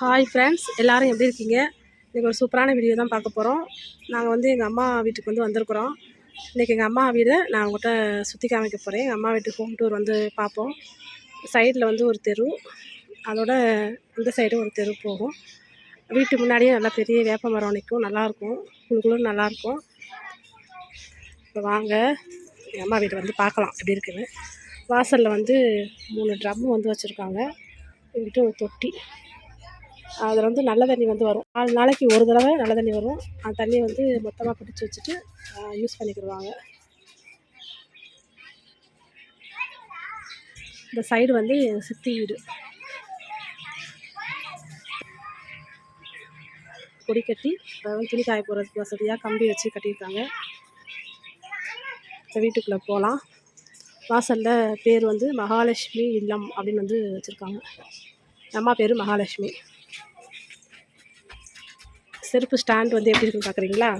Hi friends எல்லோரும் எப்படி இருக்கீங்க? இன்றைக்கி ஒரு சூப்பரான வீடியோ தான் பார்க்க போகிறோம் நாங்கள் வந்து எங்கள் அம்மா வீட்டுக்கு வந்து வந்திருக்குறோம். இன்றைக்கி எங்கள் அம்மா வீடை நான் உங்கள்கிட்ட சுற்றி காமிக்க போகிறேன் எங்கள் அம்மா வீட்டுக்கு ஹோம் டூர் வந்து பார்ப்போம். சைடில் வந்து ஒரு தெரு. அதோட இந்த சைடும் ஒரு தெரு போகும். வீட்டு முன்னாடியே நல்லா பெரிய வேப்ப மரம் நிற்கும் நல்லாயிருக்கும் குழுக்குழு நல்லாயிருக்கும் இப்போ வாங்க எங்கள் அம்மா வீட்டை வந்து பார்க்கலாம். எப்படி இருக்குன்னு. வாசலில் வந்து மூணு ட்ரம்மு வந்து வச்சுருக்காங்க. எங்கிட்ட ஒரு தொட்டி. அதில் வந்து நல்ல தண்ணி வந்து வரும். நாலு நாளைக்கு ஒரு தடவை நல்ல தண்ணி வரும். அந்த தண்ணியை வந்து மொத்தமாக பிடிச்சி வச்சுட்டு யூஸ் பண்ணிக்கிடுவாங்க இந்த சைடு வந்து சித்தி வீடு. கொடி கட்டி அதாவது துணி காய போகிறதுக்கு வசதியாக கம்பி வச்சு கட்டியிருக்காங்க. இப்போ வீட்டுக்குள்ளே போகலாம் வாசலில் பேர் வந்து மகாலட்சுமி இல்லம் அப்படின்னு வந்து வச்சுருக்காங்க. அம்மா பேர் மகாலட்சுமி. செருப்பு ஸ்டாண்ட் வந்து எப்படி இருக்குன்னு பார்க்குறீங்களா?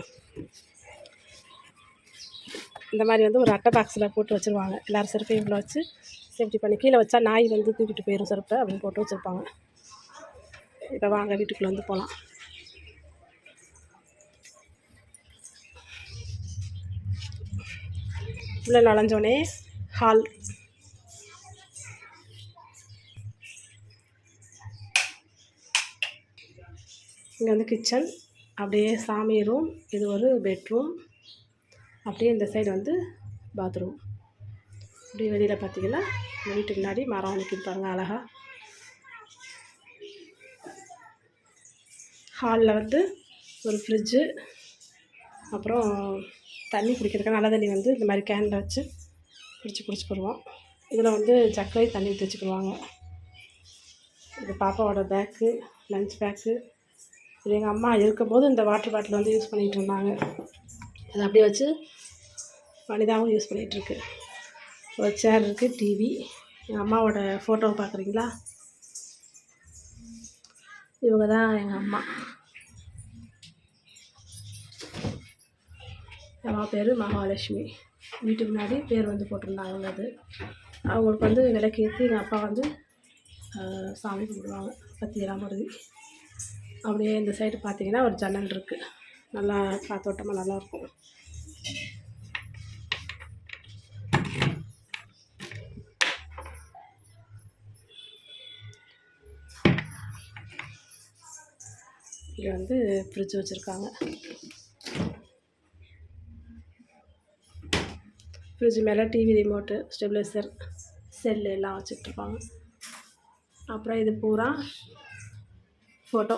இந்த மாதிரி வந்து ஒரு அட்டை பாக்ஸில் போட்டு வச்சுருவாங்க. எல்லோரும் செருப்பையும் இவ்வளோ வச்சு சேஃப்டி பண்ணி கீழே வச்சா நாய் வந்து தூக்கிட்டு போயிடும் செருப்பை அப்படின்னு போட்டு வச்சுருப்பாங்க. இப்போ வாங்க வீட்டுக்குள்ளே வந்து போகலாம் உள்ளே நுழைஞ்சோடனே ஹால் இங்கே வந்து கிச்சன். அப்படியே சாமி ரூம் இது ஒரு பெட்ரூம். அப்படியே இந்த சைடு வந்து பாத்ரூம். அப்படியே வெளியில் பார்த்தீங்கன்னா வீட்டுக்கு முன்னாடி மரம் நிற்கிது பாருங்க அழகாக ஹாலில் வந்து ஒரு ஃப்ரிட்ஜு அப்புறம் தண்ணி குடிக்கிறதுக்கு நல்ல தண்ணி வந்து இந்த மாதிரி கேனில் வச்சு பிடிச்சி குடிச்சுக்கிடுவோம் இதில் வந்து சக்கரை தண்ணி ஊற்றி வச்சுக்கிடுவாங்க. இது பாப்பாவோட பேக்கு லஞ்ச் பேக்கு இது எங்கள் அம்மா இருக்கும்போது இந்த வாட்டர் பாட்டில் வந்து யூஸ் பண்ணிகிட்டு இருந்தாங்க. அதை அப்படியே வச்சு வனிதாவும் யூஸ் பண்ணிகிட்ருக்கு ஒரு சேர் இருக்குது டிவி எங்கள் அம்மாவோட ஃபோட்டோவை பார்க்குறீங்களா இவங்க தான் எங்கள் அம்மா. அம்மா பேர் மகாலட்சுமி. வீட்டுக்கு முன்னாடி பேர் வந்து போட்டிருந்தாங்க அது. அவங்களுக்கு வந்து விளக்கு ஏற்றி எங்கள் அப்பா வந்து சாமி கும்பிடுவாங்க. பத்தி வருது அப்படியே இந்த சைடு பார்த்தீங்கன்னா ஒரு ஜன்னல் இருக்குது நல்லா காத்தோட்டமாக நல்லாயிருக்கும் இங்கே வந்து ஃப்ரிட்ஜ் வச்சுருக்காங்க. ஃப்ரிட்ஜ் மேலே டிவி ரிமோட்டு ஸ்டெபிலைசர் செல்லு எல்லாம் வச்சுட்ருப்பாங்க அப்புறம் இது பூரா ஃபோட்டோ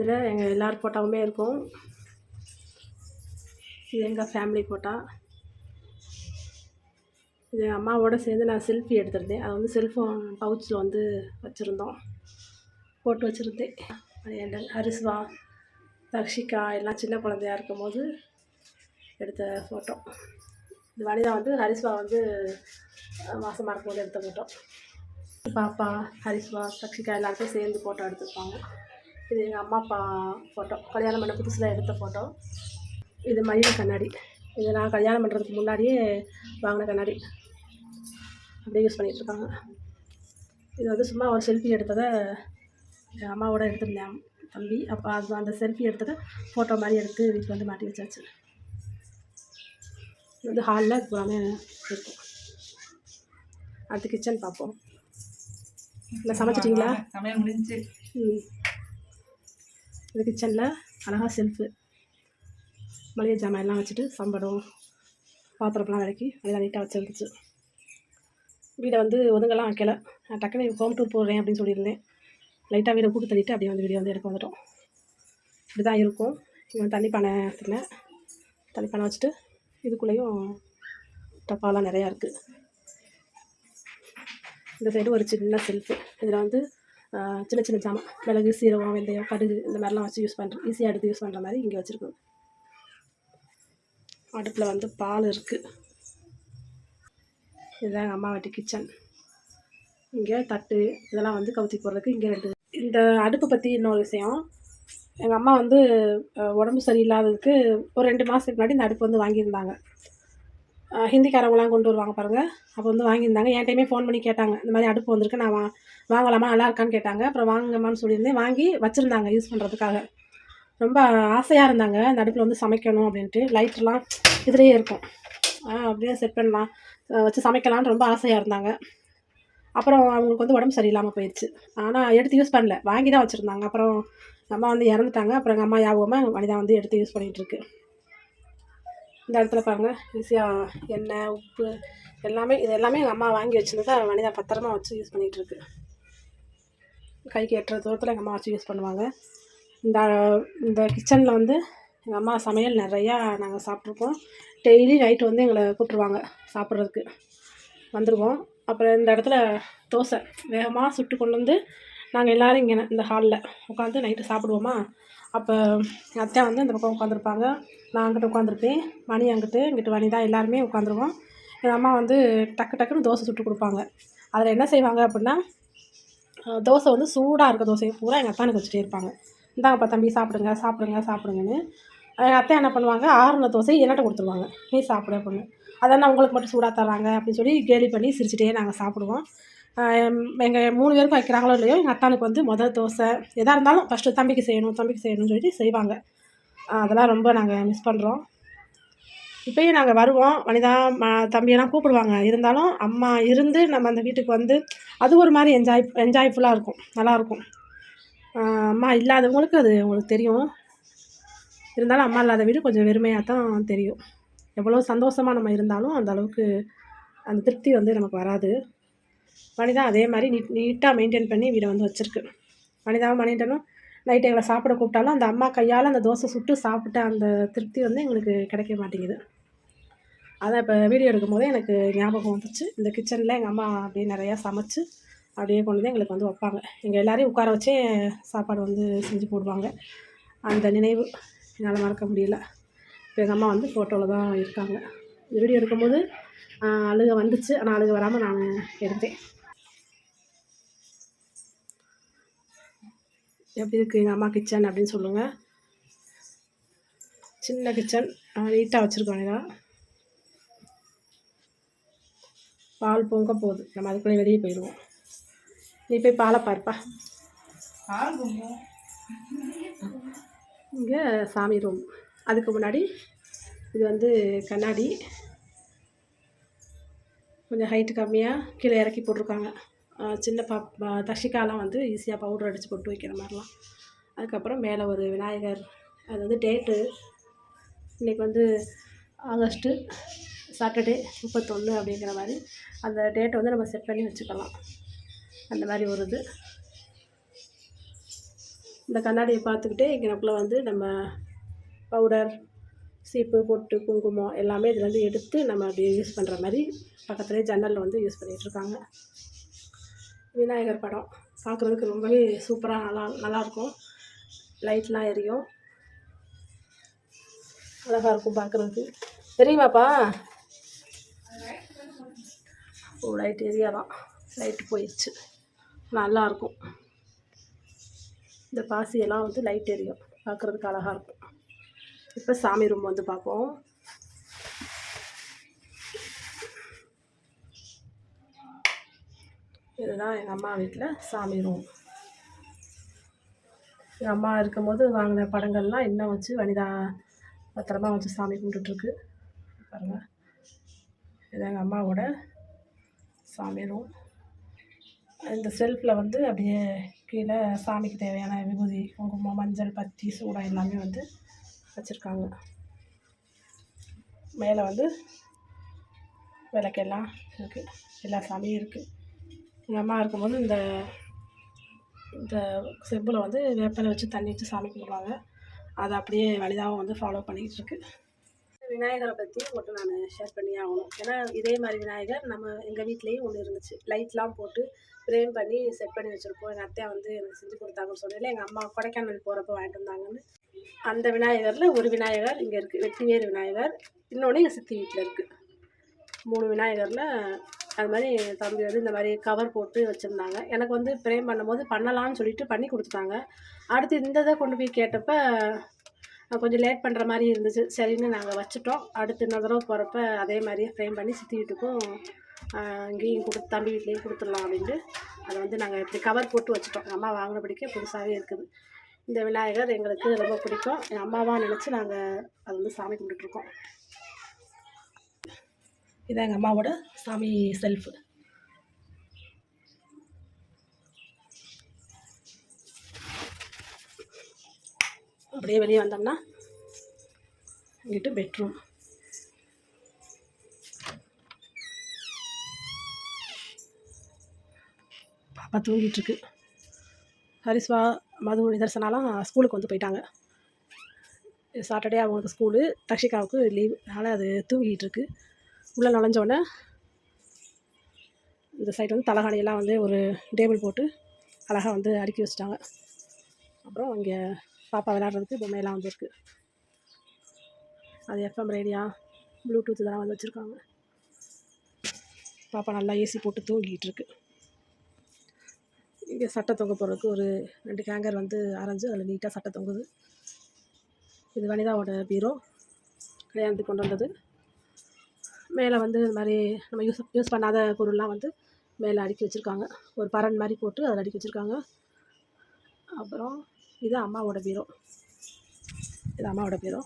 இதில் எங்கள் எல்லார் ஃபோட்டோவுமே இருக்கும். இது எங்கள் ஃபேமிலி ஃபோட்டோ இது எங்கள் அம்மாவோட சேர்ந்து நான் செல்ஃபி எடுத்திருந்தேன். அது வந்து செல்ஃபோன் பவுச்சில் வந்து வச்சுருந்தோம். போட்டு வச்சுருந்தேன். மணிகண்டன் ஹரிஸ்வா தர்ஷிகா எல்லாம் சின்ன குழந்தையா இருக்கும்போது எடுத்த ஃபோட்டோ இது வனிதா வந்து ஹரிஸ்வா வந்து மாதமாக இருக்கும்போது எடுத்த ஃபோட்டோ பாப்பா ஹரிஸ்வா தக்ஷிகா எல்லாருக்கும் சேர்ந்து ஃபோட்டோ எடுத்திருப்பாங்க. இது எங்கள் அம்மா அப்பா ஃபோட்டோ கல்யாணம் பண்ண புதுசில் எடுத்த ஃபோட்டோ இது மயில் கண்ணாடி. இது நான் கல்யாணம் பண்ணுறதுக்கு முன்னாடியே வாங்கின கண்ணாடி. அப்படியே யூஸ் பண்ணிகிட்ருக்காங்க இது வந்து சும்மா ஒரு செல்ஃபி எடுத்ததை எங்கள் அம்மாவோட எடுத்திருந்தேன். தம்பி அப்போ அது அந்த செல்ஃபி எடுத்ததை ஃபோட்டோ மாதிரி எடுத்து வீட்டில் வந்து மாட்டி வச்சாச்சு. இது வந்து ஹாலில் பூராமே இருக்கும். அடுத்து கிச்சன் பார்ப்போம். இல்லை சமைச்சிட்டிங்களா? சமையல் முடிஞ்சு. ம். இது கிச்சனில் அழகாக செல்ஃபு. மளிகை ஜாமான் எல்லாம் வச்சுட்டு சம்படம் பாத்திரம்லாம் விளக்கி எல்லாம் நீட்டாக வச்சுருந்துச்சு. வீடை வந்து ஒதுங்கெல்லாம் வைக்கல. நான் டக்குனு ஹோம் டூர் போடுறேன் அப்படின்னு சொல்லியிருந்தேன். லைட்டாக வீடை கூட்டு தள்ளிட்டு அப்படியே வந்து வீடியோ வந்து எடுக்க வந்துட்டோம். இப்படி தான் இருக்கும் இவன் தண்ணி பானை எடுத்துனேன் தண்ணி பானை வச்சுட்டு இதுக்குள்ளேயும் டப்பாலாம் நிறையா இருக்குது இந்த சைடு ஒரு சின்ன செல்ஃபு இதில் வந்து சின்ன சின்ன ஜாமான் மிளகு சீரகம் வெந்தயம் கடுகு இந்த மாதிரிலாம் வச்சு யூஸ் பண்ணுறேன் ஈஸியாக எடுத்து யூஸ் பண்ணுற மாதிரி இங்கே வச்சுருக்கோம். அடுப்பில் வந்து பால் இருக்குது இதுதான் எங்கள் அம்மா வீட்டு கிச்சன் இங்கே தட்டு இதெல்லாம் வந்து கவுத்தி போடுறதுக்கு இங்கே ரெண்டு இந்த அடுப்பை பற்றி இன்னொரு விஷயம். எங்கள் அம்மா வந்து உடம்பு சரியில்லாததுக்கு ஒரு ரெண்டு மாதத்துக்கு முன்னாடி இந்த அடுப்பு வந்து வாங்கியிருந்தாங்க. ஹிந்திக்காரவங்களாம் கொண்டு வருவாங்க பாருங்கள் அப்போ வந்து வாங்கியிருந்தாங்க. என் டைமே ஃபோன் பண்ணி கேட்டாங்க. இந்த மாதிரி அடுப்பு வந்திருக்கு நான் வா வாங்கலாமா? நல்லா இருக்கான்னு கேட்டாங்க. அப்புறம் வாங்கம்மான்னு சொல்லியிருந்தேன். வாங்கி வச்சுருந்தாங்க யூஸ் பண்ணுறதுக்காக ரொம்ப ஆசையாக இருந்தாங்க. அந்த அடுப்பில் வந்து சமைக்கணும் அப்படின்ட்டு. லைட்லாம் இதுலேயே இருக்கும். அப்படியே செட் பண்ணலாம். வச்சு சமைக்கலான்னு ரொம்ப ஆசையாக இருந்தாங்க. அப்புறம் அவங்களுக்கு வந்து உடம்பு சரியில்லாமல் போயிடுச்சு ஆனால் எடுத்து யூஸ் பண்ணல. வாங்கி தான் வச்சுருந்தாங்க. அப்புறம் அம்மா வந்து இறந்துட்டாங்க. அப்புறம் எங்கள் அம்மா யாபகமாக வனிதா வந்து எடுத்து யூஸ் பண்ணிகிட்ருக்கு இந்த இடத்துல பாருங்கள் ஈஸியாக எண்ணெய் உப்பு எல்லாமே இது எல்லாமே எங்கள் அம்மா வாங்கி வச்சுருந்தா மனிதா பத்திரமா வச்சு யூஸ் பண்ணிகிட்ருக்கு கைக்கு எட்டுற தூரத்தில் எங்கள் அம்மா வச்சு யூஸ் பண்ணுவாங்க. இந்த இந்த கிச்சனில் வந்து எங்கள் அம்மா சமையல் நிறையா நாங்கள் சாப்பிட்ருக்கோம் டெய்லி நைட்டு வந்து எங்களை கூப்பிட்ருவாங்க சாப்பிட்றதுக்கு. வந்துடுவோம் அப்புறம் இந்த இடத்துல தோசை வேகமாக சுட்டு கொண்டு வந்து நாங்கள் எல்லோரும் இங்கே இந்த ஹாலில் உட்காந்து நைட்டு சாப்பிடுவோமா? அப்போ எங்கள் அத்தை வந்து இந்த பக்கம் உட்காந்துருப்பாங்க நான் அங்கிட்ட உட்காந்துருப்பேன் மணி அங்கிட்டு இங்கிட்டு மணி தான் எல்லாருமே உட்காந்துருவோம் எங்கள் அம்மா வந்து டக்கு டக்குன்னு தோசை சுட்டு கொடுப்பாங்க. அதில் என்ன செய்வாங்க அப்படின்னா தோசை வந்து சூடாக இருக்க தோசையை பூரா எங்கள் அத்தானுக்கு வச்சுட்டே இருப்பாங்க. இந்தாங்கப்பா தம்பி சாப்பிடுங்க சாப்பிடுங்க சாப்பிடுங்கன்னு. எங்கள் அத்தை என்ன பண்ணுவாங்க ஆறுன தோசையை என்னட்ட கொடுத்துருவாங்க. நீ சாப்பிடு அப்படின்னு. அதான் உங்களுக்கு மட்டும் சூடாக தராங்க அப்படின்னு சொல்லி கேலி பண்ணி சிரிச்சிட்டே நாங்கள் சாப்பிடுவோம். எங்கள் மூணு பேருக்கும் வைக்கிறாங்களோ இல்லையோ எங்கள் அத்தானுக்கு வந்து முதல் தோசை. எதாக இருந்தாலும் ஃபஸ்ட்டு தம்பிக்கு செய்யணும் தம்பிக்கு செய்யணும்னு சொல்லிட்டு செய்வாங்க. அதெல்லாம் ரொம்ப நாங்கள் மிஸ் பண்ணுறோம் இப்போயும் நாங்கள் வருவோம். வனிதா ம தம்பியெல்லாம் கூப்பிடுவாங்க. இருந்தாலும் அம்மா இருந்து நம்ம அந்த வீட்டுக்கு வந்து அது ஒரு மாதிரி என்ஜாய் என்ஜாய்ஃபுல்லாக இருக்கும். நல்லாயிருக்கும் அம்மா இல்லாதவங்களுக்கு அது உங்களுக்கு தெரியும். இருந்தாலும் அம்மா இல்லாத வீடு கொஞ்சம் வெறுமையாக தான் தெரியும். எவ்வளோ சந்தோஷமாக நம்ம இருந்தாலும் அந்த அளவுக்கு அந்த திருப்தி வந்து நமக்கு வராது. வனிதா அதே மாதிரி நீட் நீட்டாக மெயின்டைன் பண்ணி வீடை வந்து வச்சுருக்கு. மனிதாவும் மனிதனும் நைட்டு எங்களை சாப்பிட கூப்பிட்டாலும் அந்த அம்மா கையால் அந்த தோசை சுட்டு சாப்பிட்ட அந்த திருப்தி வந்து எங்களுக்கு கிடைக்க மாட்டேங்குது. அதான் இப்போ வீடியோ எடுக்கும் போதே எனக்கு ஞாபகம் வந்துச்சு. இந்த கிச்சனில் எங்கள் அம்மா அப்படியே நிறையா சமைச்சு அப்படியே கொண்டு வந்து எங்களுக்கு வந்து வைப்பாங்க. எங்கள் எல்லோரையும் உட்கார வச்சே சாப்பாடு வந்து செஞ்சு போடுவாங்க. அந்த நினைவு என்னால் மறக்க முடியல. இப்போ எங்கள் அம்மா வந்து ஃபோட்டோவில் தான் இருக்காங்க. இந்த வீடியோ எடுக்கும்போது அழுக வந்துச்சு. ஆனால் அழுக வராமல் நான் எடுத்தேன். எப்படி இருக்குது எங்கள் அம்மா கிச்சன் அப்படின்னு சொல்லுங்கள் சின்ன கிச்சன். நீட்டாக வச்சுருக்கோம் இதான் பால் பொங்க போகுது. நம்ம அதுக்குள்ளே வெளியே போயிடுவோம். நீ போய் பாலை பாருப்பா. இங்கே சாமி ரூம் அதுக்கு முன்னாடி இது வந்து கண்ணாடி. கொஞ்சம் ஹைட்டு கம்மியாக கீழே இறக்கி போட்டிருக்காங்க. சின்ன பா பா- வந்து ஈஸியாக பவுடர் அடித்து போட்டு வைக்கிற மாதிரிலாம். அதுக்கப்புறம் மேலே ஒரு விநாயகர் அது வந்து டேட்டு இன்றைக்கி வந்து ஆகஸ்ட்டு சாட்டர்டே முப்பத்தொன்று அப்படிங்கிற மாதிரி. அந்த டேட்டை வந்து நம்ம செட் பண்ணி வச்சுக்கலாம். அந்த மாதிரி ஒரு இது. இந்த கண்ணாடியை பார்த்துக்கிட்டே இங்கனக்குள்ளே வந்து நம்ம பவுடர் சீப்பு பொட்டு குங்குமம் எல்லாமே இதுலேருந்து எடுத்து நம்ம அப்படியே யூஸ் பண்ணுற மாதிரி பக்கத்துலேயே ஜன்னலில் வந்து யூஸ் பண்ணிகிட்ருக்காங்க விநாயகர் படம். பார்க்குறதுக்கு ரொம்பவே சூப்பராக நல்லா நல்லாயிருக்கும் லைட்லாம் எரியும். அழகாக இருக்கும் பார்க்குறதுக்கு தெரியுமாப்பா? ஓ லைட் எரியாதான். லைட்டு போயிடுச்சு நல்லாயிருக்கும் இந்த பாசியெல்லாம் வந்து லைட் எரியும். பார்க்குறதுக்கு அழகாக இருக்கும். இப்போ சாமி ரூம் வந்து பார்ப்போம் இதுதான் எங்கள் அம்மா வீட்டில் சாமி ரூம். எங்கள் அம்மா இருக்கும்போது வாங்கின படங்கள்லாம் இன்னும் வச்சு வனிதா பத்திரமா வச்சு சாமி கும்பிட்டுட்ருக்கு. பாருங்கள் இது எங்கள் அம்மாவோட சாமி ரூம். இந்த செல்ஃபில் வந்து அப்படியே கீழே சாமிக்கு தேவையான விபூதி குங்குமம் மஞ்சள் பத்தி சூடம் எல்லாமே வந்து வச்சுருக்காங்க. மேலே வந்து விளக்கெல்லாம் இருக்குது எல்லா சாமியும் இருக்குது எங்கள் அம்மா இருக்கும்போது இந்த இந்த செம்பில் வந்து வேப்பிலை வச்சு தண்ணி வச்சு சாமி கும்பிடுவாங்க. அதை அப்படியே வனிதாவும் வந்து ஃபாலோ பண்ணிக்கிட்டு இருக்கு விநாயகரை பற்றி மட்டும் நான் ஷேர் பண்ணி ஆகணும். ஏன்னா இதே மாதிரி விநாயகர் நம்ம எங்கள் வீட்லேயும் ஒன்று இருந்துச்சு. லைட்லாம் போட்டு ஃப்ரேம் பண்ணி செட் பண்ணி வச்சுருப்போம். எங்கள் அத்தையா வந்து எனக்கு செஞ்சு கொடுத்தாங்கன்னு சொன்னதில்ல எங்கள் அம்மா கொடைக்கானல் போகிறப்ப வாங்கிட்டு வந்தாங்கன்னு. அந்த விநாயகரில் ஒரு விநாயகர் இங்கே இருக்குது வெட்டிவேறு விநாயகர். இன்னொன்று எங்கள் சித்தி வீட்டில் இருக்குது மூணு விநாயகரில் அது மாதிரி என் தம்பி வந்து இந்த மாதிரி கவர் போட்டு வச்சுருந்தாங்க. எனக்கு வந்து ஃப்ரேம் பண்ணும்போது பண்ணலாம்னு சொல்லிட்டு பண்ணி கொடுத்துட்டாங்க. அடுத்து இந்த இதை கொண்டு போய் கேட்டப்ப கொஞ்சம் லேட் பண்ணுற மாதிரி இருந்துச்சு. சரின்னு நாங்கள் வச்சுட்டோம். அடுத்து இன்னொரு தடவை போகிறப்ப அதே மாதிரியே ஃப்ரேம் பண்ணி சித்தி வீட்டுக்கும் இங்கேயும் கொடுத்து தம்பி வீட்லேயும் கொடுத்துடலாம் அப்படின்ட்டு. அதை வந்து நாங்கள் இப்படி கவர் போட்டு வச்சுட்டோம். எங்கள் அம்மா வாங்கினபடிக்கே புதுசாகவே இருக்குது. இந்த விநாயகர் எங்களுக்கு ரொம்ப பிடிக்கும். எங்கள் அம்மாவாக நினச்சி நாங்கள் அது வந்து சாமி கும்பிட்டுட்ருக்கோம் இதான் எங்கள் அம்மாவோட சாமி செல்ஃபு அப்படியே வெளியே வந்தோம்னா இங்கிட்டு பெட்ரூம் பாப்பா தூங்கிட்டுருக்கு. ஹரிஸ்வா மது நிதர்சனாலாம் ஸ்கூலுக்கு வந்து போயிட்டாங்க. சாட்டர்டே அவங்களுக்கு ஸ்கூலு தக்ஷிகாவுக்கு லீவ் அதனால் அது தூங்கிகிட்டு இருக்குது உள்ளே நுழைஞ்சோடனே இந்த சைடு வந்து தலகாணியெல்லாம் வந்து ஒரு டேபிள் போட்டு அழகாக வந்து அடுக்கி வச்சுட்டாங்க. அப்புறம் இங்கே பாப்பா விளையாடுறதுக்கு பொம்மையெல்லாம் வந்துருக்கு. அது எஃப்எம் ரேடியா ப்ளூடூத் இதெல்லாம் வந்து வச்சுருக்காங்க. பாப்பா நல்லா ஏசி போட்டு தூங்கிட்டு இருக்கு. இங்கே சட்டை தொங்க போடுறதுக்கு ஒரு ரெண்டு ஹேங்கர் வந்து அரைஞ்சு அதில் நீட்டாக சட்டை தொங்குது. இது வனிதாவோட பீரோ கல்யாணத்துக்கு கொண்டு வந்தது. மேலே வந்து இந்த மாதிரி நம்ம யூஸ் யூஸ் பண்ணாத பொருள்லாம் வந்து மேலே அடுக்கி வச்சுருக்காங்க. ஒரு பரண் மாதிரி போட்டு அதில் அடுக்கி வச்சுருக்காங்க. அப்புறம் இது அம்மாவோட பீரோ. இது அம்மாவோட பீரோ.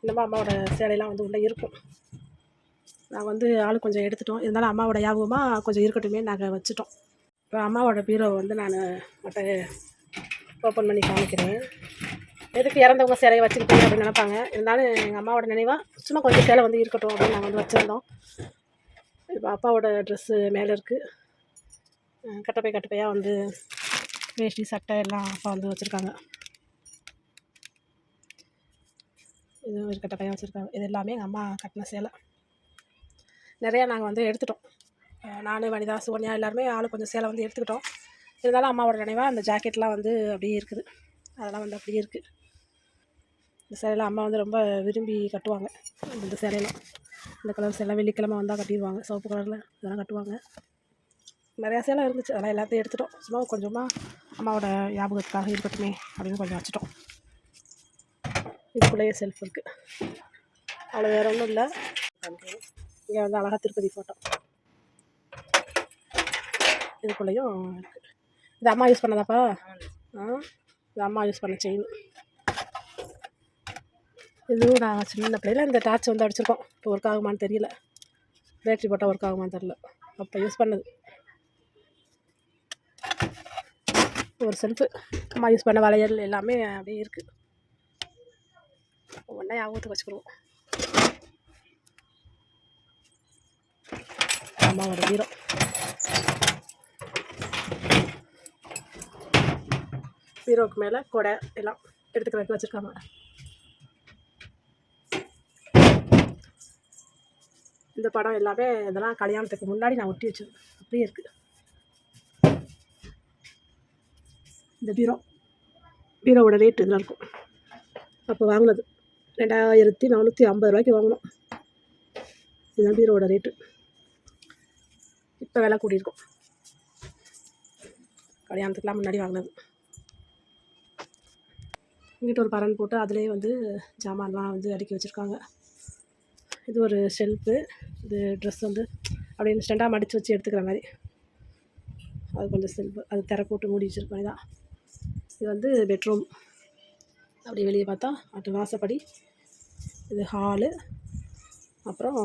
இன்னமும் அம்மாவோட சேலையெல்லாம் வந்து உள்ளே இருக்கும். நாங்கள் வந்து ஆள் கொஞ்சம் எடுத்துட்டோம். இருந்தாலும் அம்மாவோட ஞாபகமாக கொஞ்சம் இருக்கட்டுமே நாங்கள் வச்சுட்டோம். இப்போ அம்மாவோட பீரோவை வந்து நான் மட்டும் ஓப்பன் பண்ணி காமிக்கிறேன். எதுக்கு இறந்தவங்க சிலையை வச்சுக்கிட்டீங்க அப்படின்னு நினைப்பாங்க. இருந்தாலும் எங்கள் அம்மாவோட நினைவாக சும்மா கொஞ்சம் சேலை வந்து இருக்கட்டும் அப்படின்னு நாங்கள் வந்து வச்சுருந்தோம். இப்போ அப்பாவோட ட்ரெஸ்ஸு மேலே இருக்குது கட்டப்பை கட்டப்பையாக வந்து வேஷ்டி சட்டை எல்லாம் அப்பா வந்து வச்சுருக்காங்க. இது ஒரு கட்டப்பையாக வச்சுருக்காங்க. இது எல்லாமே எங்கள் அம்மா கட்டின சேலை. நிறையா நாங்கள் வந்து எடுத்துட்டோம். நான் வனிதா சுகன்யா எல்லாருமே ஆள் கொஞ்சம் சேலை வந்து எடுத்துக்கிட்டோம். இருந்தாலும் அம்மாவோட நினைவாக அந்த ஜாக்கெட்லாம் வந்து அப்படியே இருக்குது. அதெல்லாம் வந்து அப்படியே இருக்குது இந்த சேலையெல்லாம் அம்மா வந்து ரொம்ப விரும்பி கட்டுவாங்க. இந்த சேலையெல்லாம். இந்த கலர் சேலை வெள்ளிக்கிழமை வந்தால் கட்டிடுவாங்க. சிவப்பு கலரில் இதெல்லாம் கட்டுவாங்க. நிறையா சேலை இருந்துச்சு. அதெல்லாம் எல்லாத்தையும் எடுத்துட்டோம். சும்மா கொஞ்சமாக அம்மாவோட ஞாபகத்துக்காக இருக்கட்டுமே அப்படின்னு கொஞ்சம் வச்சுட்டோம். இதுக்குள்ளேயே செல்ஃப் இருக்குது அவ்வளோ வேறு ஒன்றும் இல்லை. இங்கே வந்து அழகா திருப்பதி ஃபோட்டோ இதுக்குள்ளேயும் இருக்குது இது அம்மா யூஸ் பண்ணதாப்பா? ஆ? இது அம்மா யூஸ் பண்ண செயின் இதுவும் நான் சின்ன பிள்ளையில இந்த டார்ச் வந்து அடிச்சிருக்கோம். இப்போ ஒர்க் ஆகுமான்னு தெரியல. பேட்ரி போட்டால் ஒர்க் ஆகுமான்னு தெரில அப்போ யூஸ் பண்ணது. ஒரு செல்ஃபு அம்மா யூஸ் பண்ண வளையல் எல்லாமே அப்படியே இருக்குது ஒவ்வொன்றா ஞாபகத்துக்கு வச்சுக்கிடுவோம். அம்மாவோட ஹீரோ ஹீரோவுக்கு மேலே கொடை எல்லாம் எடுத்துக்கிறதுக்கு வச்சுருக்காங்க. இந்த படம் எல்லாமே இதெல்லாம் கல்யாணத்துக்கு முன்னாடி நான் ஒட்டி வச்சேன் அப்படியே இருக்குது இந்த பீரோ. பீரோவோட ரேட் இதெல்லாம் இருக்கும். அப்போ வாங்கினது ரெண்டாயிரத்தி நானூற்றி ஐம்பது ரூபாய்க்கு வாங்கினோம். இதுதான் பீரோவோட ரேட்டு இப்போ விலை கூடியிருக்கும். கல்யாணத்துக்குலாம் முன்னாடி வாங்கினது. இங்கிட்ட ஒரு பரன் போட்டு அதுலேயே வந்து ஜாமான்லாம் வந்து அடுக்கி வச்சுருக்காங்க. இது ஒரு ஷெல்ஃபு இது ட்ரெஸ் வந்து அப்படியே இன்ஸ்டண்ட்டாக மடித்து வச்சு எடுத்துக்கிற மாதிரி. அது கொஞ்சம் செல்ஃபு அது திற போட்டு மூடி வச்சுருக்கோம் இதான் இது வந்து பெட்ரூம் அப்படி வெளியே பார்த்தா அட்டு வாசப்படி. இது ஹாலு அப்புறம்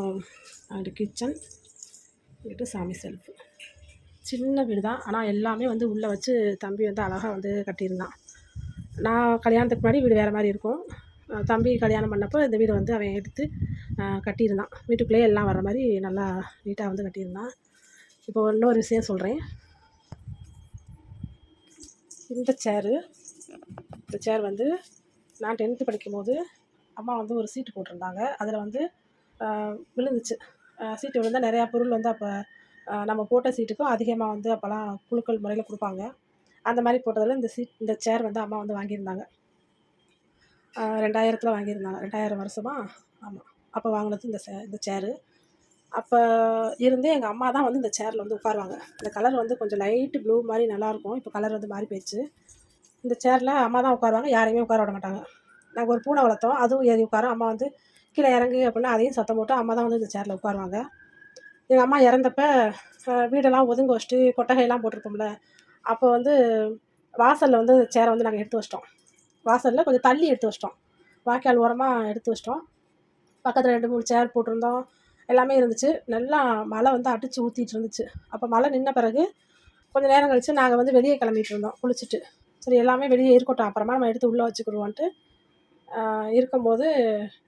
அது கிச்சன் இது சாமி செல்ஃபு சின்ன வீடு தான். ஆனால் எல்லாமே வந்து உள்ளே வச்சு தம்பி வந்து அழகாக வந்து கட்டியிருந்தான். நான் கல்யாணத்துக்கு முன்னாடி வீடு வேறு மாதிரி இருக்கும். தம்பி கல்யாணம் பண்ணப்போ இந்த வீடை வந்து அவன் எடுத்து கட்டியிருந்தான். வீட்டுக்குள்ளேயே எல்லாம் வர மாதிரி நல்லா நீட்டாக வந்து கட்டியிருந்தான். இப்போ இன்னொரு விஷயம் சொல்கிறேன் இந்த சேரு இந்த சேர் வந்து நான் டென்த்து படிக்கும்போது அம்மா வந்து ஒரு சீட்டு போட்டிருந்தாங்க. அதில் வந்து விழுந்துச்சு. சீட்டு விழுந்தால் நிறையா பொருள் வந்து அப்போ நம்ம போட்ட சீட்டுக்கும் அதிகமாக வந்து அப்போல்லாம் குழுக்கள் முறையில் கொடுப்பாங்க. அந்த மாதிரி போட்டதில் இந்த சீட் இந்த சேர் வந்து அம்மா வந்து வாங்கியிருந்தாங்க. ரெண்டாயிரத்தில் வாங்கியிருந்தாங்க. ரெண்டாயிரம் வருஷமா? ஆமாம் அப்போ வாங்கினது இந்த சே இந்த சேரு அப்போ இருந்தே எங்கள் அம்மா தான் வந்து இந்த சேரில் வந்து உட்காருவாங்க. இந்த கலர் வந்து கொஞ்சம் லைட்டு ப்ளூ மாதிரி நல்லாயிருக்கும் இப்போ கலர் வந்து மாறி போயிடுச்சு. இந்த சேரில் அம்மா தான் உட்காருவாங்க. யாரையுமே உட்கார விட மாட்டாங்க. நாங்கள் ஒரு பூனை வளர்த்தோம். அதுவும் ஏறி உட்காரும் அம்மா வந்து கீழே இறங்கு அப்படின்னா அதையும் சத்தம் போட்டு அம்மா தான் வந்து இந்த சேரில் உட்காருவாங்க. எங்கள் அம்மா இறந்தப்ப வீடெல்லாம் ஒதுங்க வச்சுட்டு கொட்டகையெல்லாம் போட்டிருப்போம்ல. அப்போ வந்து வாசலில் வந்து சேரை வந்து நாங்கள் எடுத்து வச்சிட்டோம். வாசலில் கொஞ்சம் தள்ளி எடுத்து வச்சிட்டோம். வாய்க்கால் ஓரமாக எடுத்து வச்சிட்டோம். பக்கத்தில் ரெண்டு மூணு சேர் போட்டிருந்தோம். எல்லாமே இருந்துச்சு. நல்லா மழை வந்து அடித்து ஊற்றிட்டு இருந்துச்சு. அப்போ மழை நின்ன பிறகு கொஞ்சம் நேரம் கழித்து நாங்கள் வந்து வெளியே கிளம்பிட்டு இருந்தோம். குளிச்சுட்டு. சரி எல்லாமே வெளியே இருக்கட்டும். அப்புறமா நம்ம எடுத்து உள்ளே வச்சுக்கிடுவோன்ட்டு இருக்கும்போது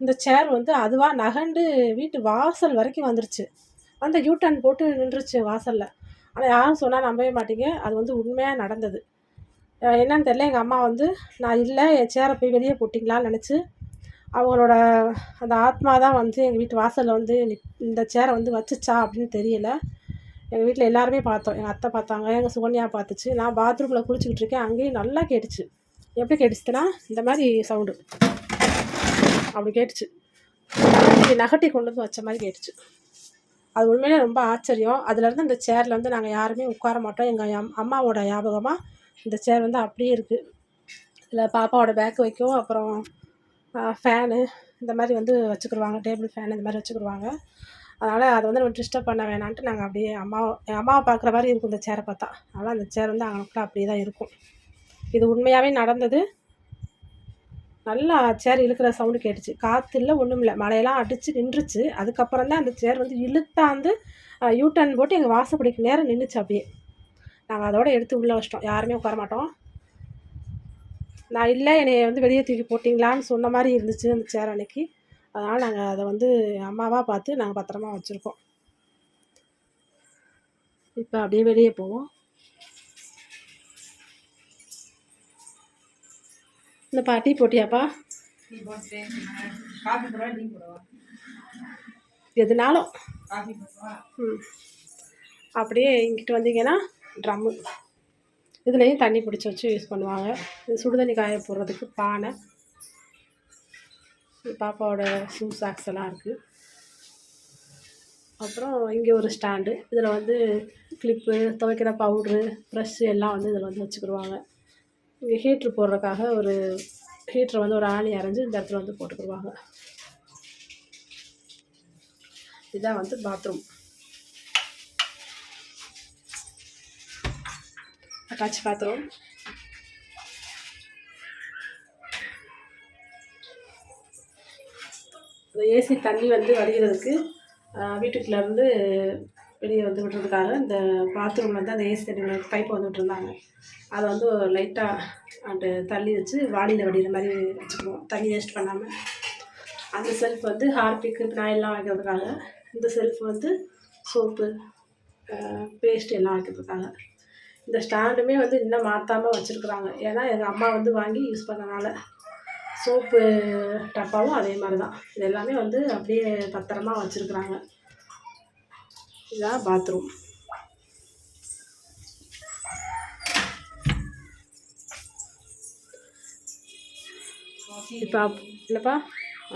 இந்த சேர் வந்து அதுவாக நகண்டு வீட்டு வாசல் வரைக்கும் வந்துருச்சு. அந்த யூ டர்ன் போட்டு நின்றுச்சு வாசலில். ஆனால் யாரும் சொன்னால் நம்பவே மாட்டீங்க. அது வந்து உண்மையாக நடந்தது. என்னன்னு தெரியல. எங்கள் அம்மா வந்து நான் இல்லை என் சேரை போய் வெளியே போட்டிங்களான்னு நினச்சி அவங்களோட அந்த ஆத்மா தான் வந்து எங்கள் வீட்டு வாசலில் வந்து இந்த சேரை வந்து வச்சுச்சா அப்படின்னு தெரியல. எங்கள் வீட்டில் எல்லாருமே பார்த்தோம். எங்கள் அத்தை பார்த்தாங்க எங்கள் சுகன்யா பார்த்துச்சு. நான் பாத்ரூமில் குளிச்சுக்கிட்டு இருக்கேன். அங்கேயும் நல்லா கேட்டுச்சு. எப்படி கேட்டுச்சுன்னா இந்த மாதிரி சவுண்டு அப்படி கேட்டுச்சு. நகட்டி கொண்டு வந்து வச்ச மாதிரி கேட்டுச்சு. அது உண்மையிலே ரொம்ப ஆச்சரியம். அதுலேருந்து இந்த சேரில் வந்து நாங்கள் யாருமே உட்கார மாட்டோம். எங்கள் அம்மாவோட ஞாபகமாக இந்த சேர் வந்து அப்படியே இருக்குது இதில் பாப்பாவோட பேக் வைக்கும். அப்புறம் ஃபேனு இந்த மாதிரி வந்து வச்சுக்கிடுவாங்க டேபிள் ஃபேன் இந்த மாதிரி வச்சுக்கிடுவாங்க அதனால் அதை வந்து நம்ம டிஸ்டர்ப் பண்ண வேணான்ட்டு நாங்கள் அப்படியே அம்மாவை என் அம்மாவை பார்க்குற மாதிரி இருக்கும் இந்த சேரை பார்த்தா. அதனால் அந்த சேர் வந்து அங்கனக்குள்ள அப்படியே தான் இருக்கும். இது உண்மையாகவே நடந்தது. நல்லா சேர் இழுக்கிற சவுண்டு கேட்டுச்சு. காற்று இல்லை ஒன்றும் இல்லை. மழையெல்லாம் அடித்து நின்றுச்சு. அதுக்கப்புறம் தான் அந்த சேர் வந்து இழுத்தாந்து யூ டர்ன் போட்டு எங்கள் வாசப்படிக்கு நேரம் நின்றுச்சு அப்படியே. நாங்கள் அதோட எடுத்து உள்ளே வச்சிட்டோம். யாருமே உட்கார மாட்டோம். நான் இல்லை என்னை வந்து வெளியே தூக்கி போட்டிங்களான்னு சொன்ன மாதிரி இருந்துச்சு அந்த சேர் அன்னைக்கு. அதனால் நாங்கள் அதை வந்து அம்மாவாக பார்த்து நாங்கள் பத்திரமா வச்சுருக்கோம். இப்போ அப்படியே வெளியே போவோம். இந்த பாட்டி போட்டியாப்பா எதுனாலும். ம். அப்படியே இங்கிட்டு வந்தீங்கன்னா ட்ரம்மு. இதுலேயும் தண்ணி பிடிச்சி வச்சு யூஸ் பண்ணுவாங்க. இது சுடுதண்ணி காய போடுறதுக்கு பானை. பாப்பாவோட ஷூ சாக்ஸ் எல்லாம் இருக்குது அப்புறம் இங்கே ஒரு ஸ்டாண்டு இதில் வந்து கிளிப்பு துவைக்கிற பவுட்ரு ப்ரெஷ்ஷு எல்லாம் வந்து இதில் வந்து வச்சுக்கிடுவாங்க. இங்கே ஹீட்ரு போடுறதுக்காக ஒரு ஹீட்ரு வந்து ஒரு ஆணி அரைஞ்சு இந்த இடத்துல வந்து போட்டுக்கிடுவாங்க. இதான் வந்து பாத்ரூம் காய்ச்சி பாத்திரம் இந்த ஏசி தண்ணி வந்து வடிகிறதுக்கு வீட்டுக்குள்ளேருந்து வெளியே வந்து விடுறதுக்காக இந்த பாத்ரூமில் வந்து அந்த ஏசி தண்ணி பைப்பை வந்து விட்டுருந்தாங்க. அதை வந்து லைட்டாக அந்த தள்ளி வச்சு வாடியில் வடிகிற மாதிரி வச்சுக்குவோம். தண்ணி வேஸ்ட் பண்ணாமல் அந்த செல்ஃப் வந்து ஹார்பிக்கு நாயெல்லாம் வைக்கிறதுக்காக இந்த செல்ஃப் வந்து சோப்பு பேஸ்ட் எல்லாம் வைக்கிறதுக்காக இந்த ஸ்டாண்டுமே வந்து இன்னும் மாற்றாமல் வச்சுருக்குறாங்க. ஏன்னா எங்கள் அம்மா வந்து வாங்கி யூஸ் பண்ணனால சோப்பு டப்பாவும் அதே மாதிரி தான் இது எல்லாமே வந்து அப்படியே பத்திரமா வச்சுருக்குறாங்க. இதுதான் பாத்ரூம் இப்போ இல்லைப்பா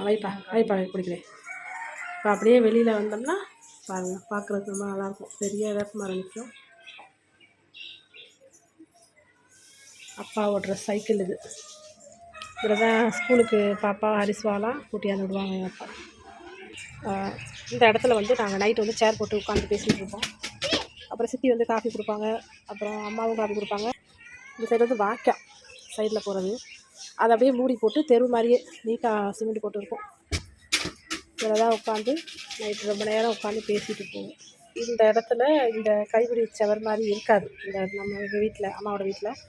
வைப்பா வைப்பா குடிக்கிறேன். இப்போ அப்படியே வெளியில் வந்தோம்னா பாருங்கள் பார்க்குறதுக்கு ரொம்ப நல்லாயிருக்கும் பெரிய வேப்பமரம் நிற்கும் அப்பா ஓட்டுற சைக்கிள் இது. இதில் தான் ஸ்கூலுக்கு பாப்பா ஹரிஸ்வாலாம் கூட்டியாந்து விடுவாங்க எங்கள் அப்பா. இந்த இடத்துல வந்து நாங்கள் நைட்டு வந்து சேர் போட்டு உட்காந்து பேசிகிட்டு இருப்போம். அப்புறம் சித்தி வந்து காஃபி கொடுப்பாங்க. அப்புறம் அம்மாவும் காஃபி கொடுப்பாங்க. இந்த சைடு வந்து வாக்கா சைடில் போகிறது அதை அப்படியே மூடி போட்டு தெரு மாதிரியே நீட்டாக சிமெண்ட் போட்டு இருக்கும் இதில் தான் உட்காந்து நைட்டு ரொம்ப நேரம் உட்காந்து பேசிகிட்டு போவோம் இந்த இடத்துல இந்த கைப்பிடி செவர் மாதிரி இருக்காது. இந்த நம்ம எங்கள் வீட்டில் அம்மாவோட வீட்டில்.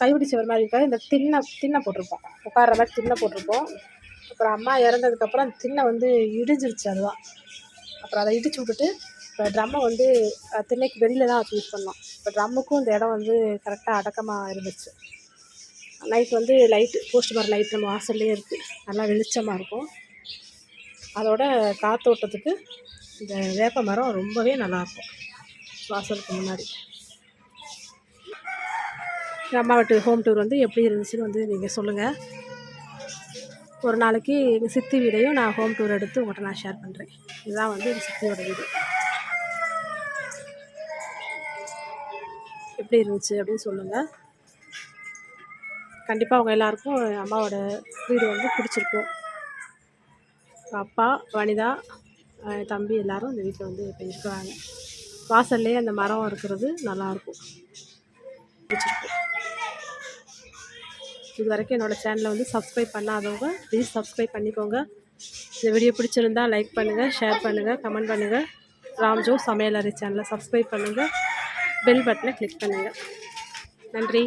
கைப்பிடி செவர் மாதிரி இருக்காது. இந்த திண்ணை திண்ணை போட்டிருப்போம். உட்கார்ற மாதிரி திண்ணை போட்டிருப்போம். அப்புறம் அம்மா இறந்ததுக்கப்புறம் அந்த திண்ணை வந்து இடிஞ்சிருச்சு அதுதான். அப்புறம் அதை இடிச்சு விட்டுட்டு இப்போ ட்ரம்மை வந்து திண்ணைக்கு வெளியில் தான் வச்சு யூஸ் பண்ணோம். இப்போ ட்ரம்முக்கும் இந்த இடம் வந்து கரெக்டாக அடக்கமாக இருந்துச்சு. நைட் வந்து லைட்டு போஸ்ட் மரம் லைட் நம்ம வாசல்லே இருக்குது நல்லா வெளிச்சமாக இருக்கும். அதோட காத்தோட்டத்துக்கு இந்த வேப்ப மரம் ரொம்பவே நல்லாயிருக்கும் வாசலுக்கு முன்னாடி. எங்கள் அம்மா வீட்டு ஹோம் டூர் வந்து எப்படி இருந்துச்சுன்னு வந்து நீங்கள் சொல்லுங்கள் ஒரு நாளைக்கு எங்கள் சித்தி வீடையும் நான் ஹோம் டூர் எடுத்து உங்கள்கிட்ட நான் ஷேர் பண்ணுறேன் இதுதான் வந்து எங்கள் சித்தியோட வீடு. எப்படி இருந்துச்சு அப்படின்னு சொல்லுங்கள் கண்டிப்பாக அவங்க எல்லாருக்கும் அம்மாவோட வீடு வந்து பிடிச்சிருக்கும். அப்பா வனிதா தம்பி எல்லாரும் இந்த வீட்டில் வந்து இப்போ இருக்கிறாங்க வாசல்லே அந்த மரம் இருக்கிறது நல்லாயிருக்கும் பிடிச்சிருக்கும். இது வரைக்கும் என்னோடய சேனலை வந்து சப்ஸ்கிரைப் பண்ணாதவங்க ப்ளீஸ் சப்ஸ்கிரைப் பண்ணிக்கோங்க. இந்த வீடியோ பிடிச்சிருந்தா லைக் பண்ணுங்கள் ஷேர் பண்ணுங்கள் கமெண்ட் பண்ணுங்கள் ராம்ஜோ சமையலறை சேனலை சப்ஸ்கிரைப் பண்ணுங்கள் பெல் பட்டனை கிளிக் பண்ணுங்கள் நன்றி.